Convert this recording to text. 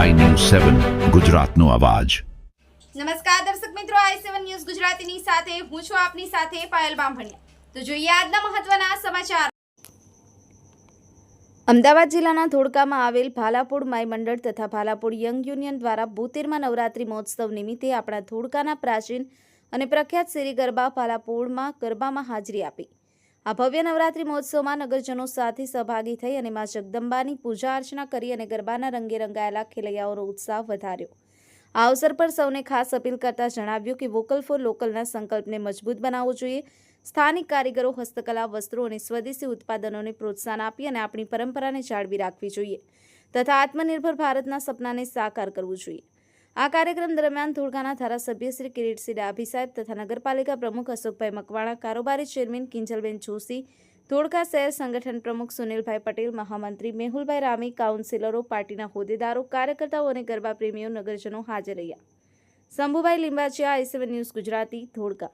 સેવન ગુજરાતનો અવાજ. નમસ્કાર દર્શક મિત્રો આઈ સેવન ન્યૂઝ ગુજરાતીની સાથે હું છું આપની સાથે પાયલ બામભણિયા. તો જોઈએ આજના મહત્વના સમાચાર. અમદાવાદ જિલ્લાના ધોળકામાં આવેલ ભાલાપુર માઈ મંડળ તથા ભાલાપુર યંગ યુનિયન દ્વારા બોતેરમાં નવરાત્રિ મહોત્સવ નિમિત્તે આપણા ધોળકાના પ્રાચીન અને પ્રખ્યાત શ્રી ગરબા ભાલાપુરમાં ગરબામાં હાજરી આપી. આ ભવ્ય નવરાત્રિ મહોત્સવમાં નગરજનો સાથે સહભાગી થઈ અને મા જગદંબાની પૂજા અર્ચના કરી અને ગરબાના રંગે રંગાયેલા ખેલૈયાઓનો ઉત્સાહ વધાર્યો. આ અવસર પર સૌને ખાસ અપીલ કરતા જણાવ્યું કે વોકલ ફોર લોકલના સંકલ્પને મજબૂત બનાવવો જોઈએ. સ્થાનિક કારીગરો હસ્તકલા, વસ્ત્રો અને સ્વદેશી ઉત્પાદનોને પ્રોત્સાહન આપી અને આપણી પરંપરાને જાળવી રાખવી જોઈએ. તથા આત્મનિર્ભર ભારતના સપનાને સાકાર કરવું જોઈએ. આ કાર્યક્રમ દરમિયાન ધોળકાના ધારાસભ્ય શ્રી કિરીટસિંહ ડાભી સાહેબ તથા નગરપાલિકા પ્રમુખ અશોકભાઈ મકવાણા, કારોબારી ચેરમેન કિંજલબેન જોશી, ધોળકા શહેર સંગઠન પ્રમુખ સુનિલભાઈ પટેલ, મહામંત્રી મેહુલભાઈ રામી, કાઉન્સિલરો, પાર્ટીના હોદ્દેદારો, કાર્યકર્તાઓ અને ગરબા પ્રેમીઓ નગરજનો હાજર રહ્યા. Shambhubhai Limbachiya I C one news Gujarati, Dholka.